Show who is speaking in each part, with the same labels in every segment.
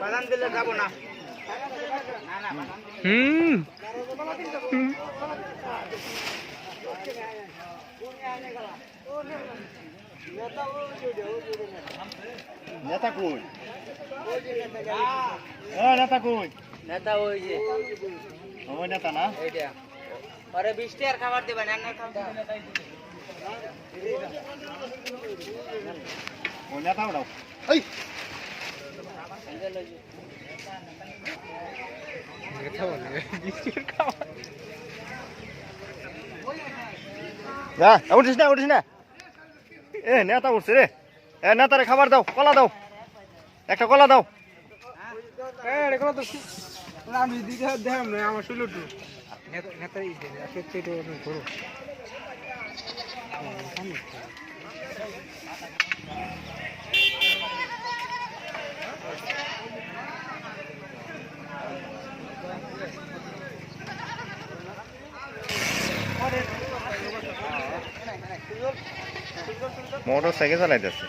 Speaker 1: বাদাম দিলে যাব না।
Speaker 2: হুম।
Speaker 3: নেতা কই? ও নেতা কই?
Speaker 1: নেতা ওই যে।
Speaker 3: ওই নেতা না?
Speaker 1: এইটা পরে বৃষ্টি আর খাবার দিবেন আর না খাবার
Speaker 3: ওই নেতা উঠাও এই উঠিস না উঠিস না। এ নেতা উঠছে রে। এ নেতারে খাবার দাও কলা দাও। একটা কলা দাও।
Speaker 2: আমি দিকে দেখাম না আমার শুলো তো নেতা ঘুরো
Speaker 3: মোটর সাইকেল চালাইতেছে।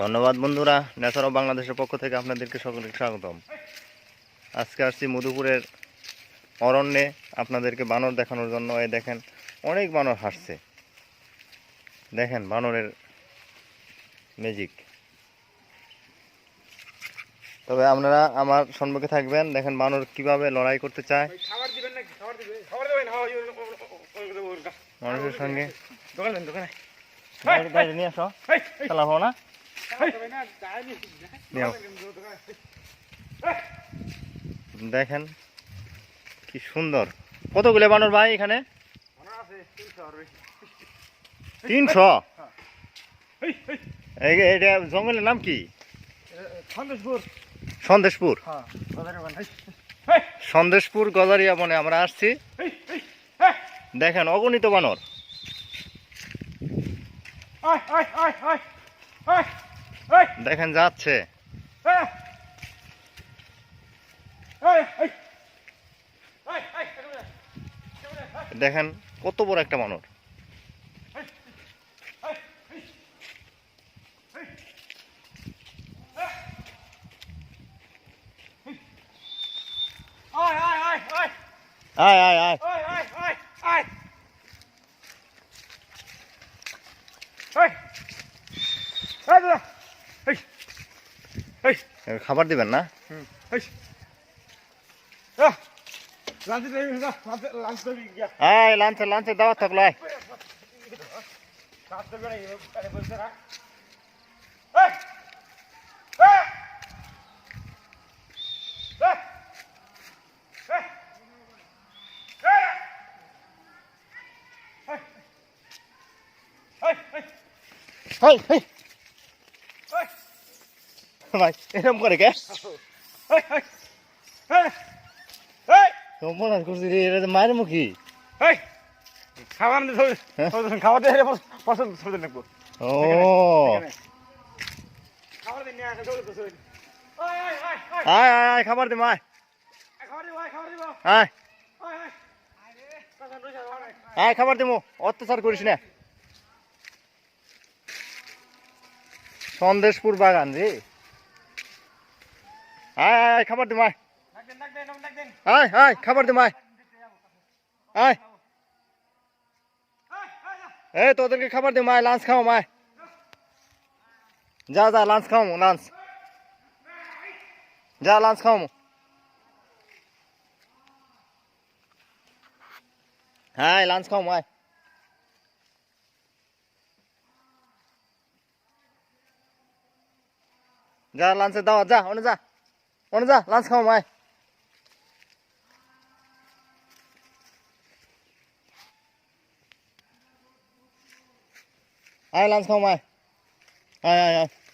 Speaker 3: ধন্যবাদ বন্ধুরা ন্যাচার অফ বাংলাদেশের পক্ষ থেকে আপনাদেরকে সকলকে স্বাগতম। আজকে আসছি মধুপুরের অরণ্যে, আপনাদেরকে বানর দেখানোর জন্য। এই দেখেন, অনেক বানর হাসছে দেখেন, বানরের ম্যাজিক তবে আপনারা আমার সম্মুখে থাকবেন দেখেন বানর কীভাবে লড়াই করতে চায়।
Speaker 2: হ্যাঁ
Speaker 3: মানুষের সঙ্গে। নিয়ে আসো।
Speaker 2: হেই,
Speaker 3: না। নিও দেখেন কি সুন্দর। কতগুলো বানর ভাই এখানে?
Speaker 2: তিনশো
Speaker 3: এই- এটা জঙ্গলের নাম কি?
Speaker 2: সন্দেশপুর।
Speaker 3: সন্দেশপুর
Speaker 2: হ্যাঁ,
Speaker 3: গজারিয়া বনে আমরা আসছি দেখেন অগণিত বানর দেখেন যাচ্ছে দেখেন কত বড় একটা বানর
Speaker 2: আয়, আয়, হেই, হেই, আয়, হেই, আয়, আয়, আয়, আয়,
Speaker 3: আয় আয় আয় খাবার দিবেন না?
Speaker 2: লাঞ্চে লাঞ্চে
Speaker 3: দাওয়াত থাকল আয়
Speaker 2: লাঞ্চ দেবি না আরে বলছে না এই এই এই এই এই
Speaker 3: হেই হেই ভাই এরকম করে কে মনে করছি রে এটা মায়ের মুখী
Speaker 2: খাবার? খাবার দিয়ে পছন্দ পছন্দ লাগবো
Speaker 3: ও
Speaker 2: খাবার দিন
Speaker 3: আয় আয় আয় খাবার দিম আয়
Speaker 2: খাবার দিব খাবার দিব
Speaker 3: আয় আয় খাবার দিমু অত্যাচার করিস না সন্দেশপুর বাগান রে। আয় আয় খাবার দিম আয় আয়, খাবার দিম আয়। এই, তোদেরকে খাবার দিম আয় লাঞ্চ খাও আয় যা যা, লাঞ্চ খাও লাঞ্চ। যা, লাঞ্চ খাও হ্যাঁ লাঞ্চ খাও আয়। যা লাঞ্চে দাও যা ওনে যা ওনে যা লাঞ্চ খাও আয় আয় লাঞ্চ খাও আয় আয় আয় আয়